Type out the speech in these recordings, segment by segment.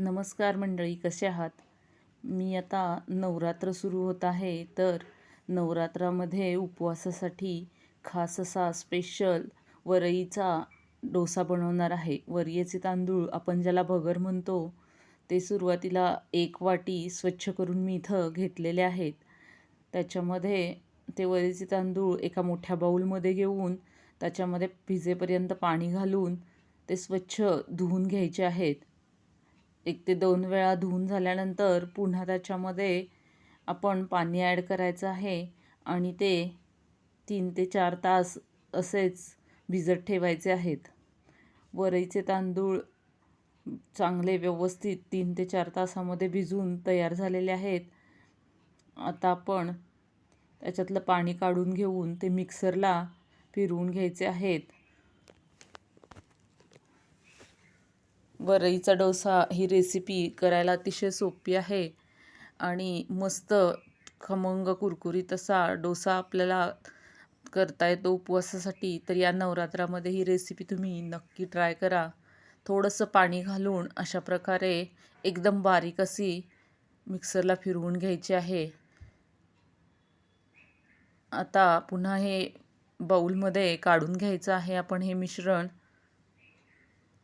नमस्कार मंडळी कसे आहात? मी आता नवरात्र सुरू होत आहे तर नवरात्रामध्ये उपवासासाठी खास असा स्पेशल वरईचा डोसा बनवणार आहे. वरईचे तांदूळ आपण ज्याला भगर म्हणतो ते सुरुवातीला एक वाटी स्वच्छ करून मी इथं घेतलेले आहेत. त्याच्यामध्ये ते वरीचे तांदूळ एका मोठ्या बाऊलमध्ये घेऊन त्याच्यामध्ये भिजेपर्यंत पाणी घालून ते स्वच्छ धुवून घ्यायचे आहेत. एक ते दोन वेळा धुवून झाल्यानंतर पुन्हा त्याच्यामध्ये आपण पाणी ॲड करायचं आहे आणि ते तीन ते चार तास असेच भिजत ठेवायचे आहेत. वरईचे तांदूळ चांगले व्यवस्थित तीन ते चार तासामध्ये भिजून तयार झालेले आहेत. आता आपण त्याच्यातलं पाणी काढून घेऊन ते मिक्सरला फिरवून घ्यायचे आहेत. वरईचा डोसा ही रेसिपी करायला अतिशय सोपी आहे. आणि मस्त खमंग कुरकुरीत असा डोसा आपल्याला करता येतो उपवासासाठी. तर या नवरात्रामध्ये ही रेसिपी तुम्ही नक्की ट्राय करा. थोडंसं पाणी घालून अशा प्रकारे एकदम बारीक अशी मिक्सरला फिरवून घ्यायची आहे. आता पुन्हा हे बाऊलमध्ये काढून घ्यायचं आहे आपण हे मिश्रण.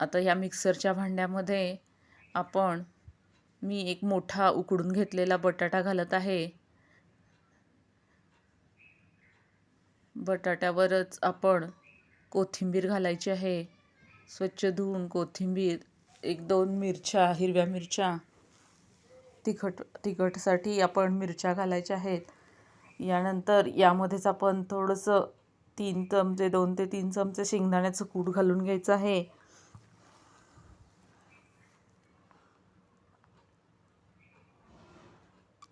आता या मिक्सरच्या भांड्यामध्ये आपण मी एक मोठा उकडून घेतलेला बटाटा घालत आहे. बटाट्यावरच आपण कोथिंबीर घालायची आहे. स्वच्छ धुवून कोथिंबीर एक दोन मिरच्या हिरव्या मिरच्या तिखट तिखटसाठी आपण मिरच्या घालायच्या आहेत. यानंतर यामध्येच आपण थोडंसं तीन चमचे दोन ते तीन चमचे शेंगदाण्याचं कूट घालून घ्यायचं आहे.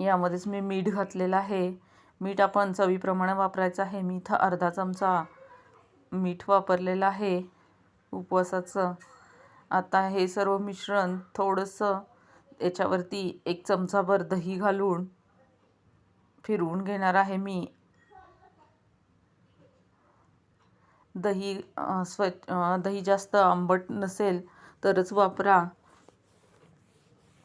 यामध्येच मी मीठ घातलेलं आहे. मीठ आपण चवीप्रमाणे वापरायचं आहे. मी इथं अर्धा चमचा मीठ वापरलेलं आहे उपवासाचं. आता हे सर्व मिश्रण थोडंसं याच्यावरती एक चमचाभर दही घालून फिरवून घेणार आहे मी. दही स्वच्छ दही जास्त आंबट नसेल तरच वापरा.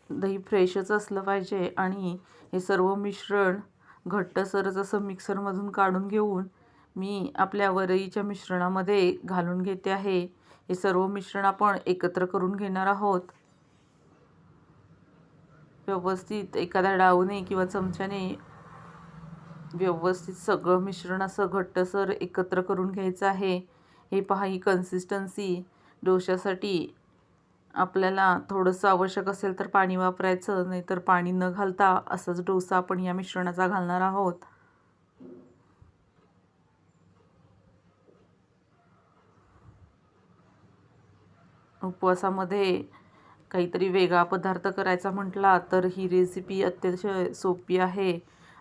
दही फ्रेशच असलं पाहिजे आणि हे सर्व मिश्रण घट्टसरच असं मिक्सरमधून काढून घेऊन मी आपल्या वरईच्या मिश्रणामध्ये घालून घेते आहे. हे सर्व मिश्रण आपण एकत्र करून घेणार आहोत. व्यवस्थित एखाद्या डावने किंवा चमच्याने व्यवस्थित सगळं मिश्रण असं घट्टसर एकत्र करून घ्यायचं आहे. हे पहा ही कन्सिस्टन्सी डोशासाठी आपल्याला थोडंसं आवश्यक असेल तर पाणी वापरायचं नाहीतर पाणी न घालता असंच डोसा आपण या मिश्रणाचा घालणार आहोत. उपवासामध्ये काहीतरी वेगळा पदार्थ करायचा म्हटला तर ही रेसिपी अत्यंत सोपी आहे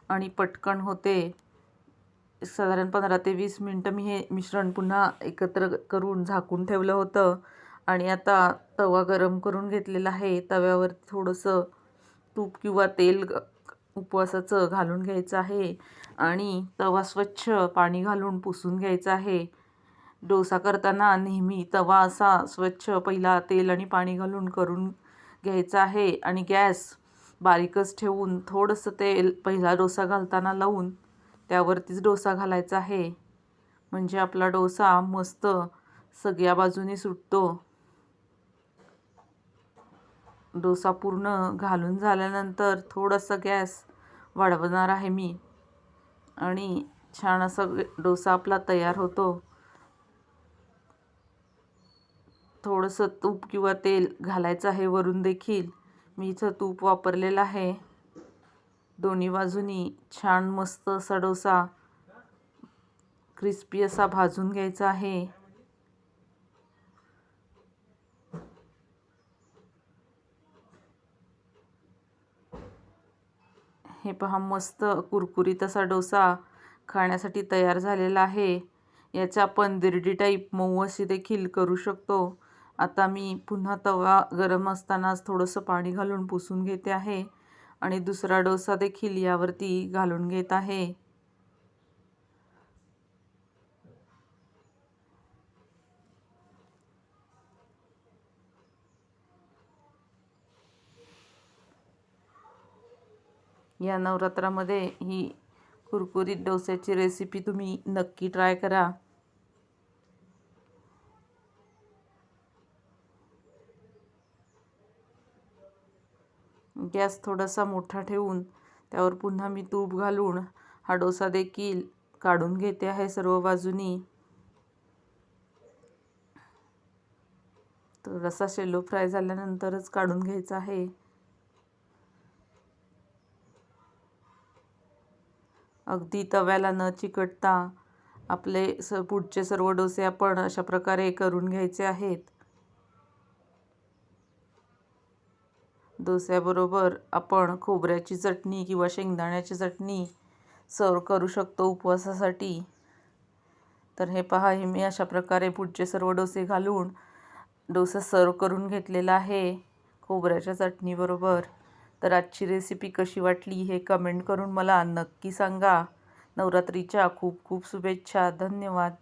आणि पटकन होते. साधारण पंधरा ते वीस मिनटं मी हे मिश्रण पुन्हा एकत्र करून झाकून ठेवलं होतं. आणि आता तवा गरम करून घेतलेला आहे. तव्यावर थोडंसं तूप किंवा तेल उपवासाचं घालून घ्यायचं आहे. आणि तवा स्वच्छ पाणी घालून पुसून घ्यायचा आहे. डोसा करताना नेहमी तवा असा स्वच्छ पहिला तेल आणि पाणी घालून करून घ्यायचा आहे. आणि गॅस बारीकच ठेवून थोडंसं तेल पहिला डोसा घालताना लावून त्यावरतीच डोसा घालायचा आहे. म्हणजे आपला डोसा मस्त सगळ्या बाजूने सुटतो. डोसा पूर्ण घालून झाल्यानंतर थोडंसं गॅस वाढवणार आहे मी. आणि छान असं डोसा आपला तयार होतो. थोडंसं तूप किंवा तेल घालायचं आहे वरून देखील. मी इथं तूप वापरलेलं आहे. दोन्ही बाजूनी छान मस्त असा डोसा क्रिस्पी असा भाजून घ्यायचा आहे. हे पहा मस्त कुरकुरीत असा डोसा खाण्यासाठी तयार झालेला आहे. याचा आपण दिरडी टाईप मऊ अशी देखील करू शकतो. आता मी पुन्हा तवा गरम असतानाच थोडंसं पाणी घालून पुसून घेते आहे. आणि दुसरा डोसा देखील यावरती घालून घेत आहे. या नवरात्रामध्ये ही कुरकुरीत डोस्याची रेसिपी तुम्ही नक्की ट्राय करा. गॅस थोडासा मोठा ठेवून त्यावर पुन्हा मी तूप घालून हा डोसा देखील काढून घेते आहे सर्व बाजूनी. तर रसा शेलो फ्राय झाल्यानंतरच काढून घ्यायचा आहे. अगदी तव्याला न चिकटता आपले स पुढचे सर्व डोसे आपण अशा प्रकारे करून घ्यायचे आहेत. डोस्याबरोबर आपण खोबऱ्याची चटणी किंवा शेंगदाण्याची चटणी सर्व करू शकतो उपवासासाठी. तर हे पहा हे मी अशा प्रकारे पुढचे सर्व डोसे घालून डोसा सर्व करून घेतलेला आहे खोबऱ्याच्या चटणीबरोबर. तर आजची रेसिपी कशी वाटली हे कमेंट करून मला नक्की सांगा. नवरात्रीच्या खूप खूप शुभेच्छा. धन्यवाद.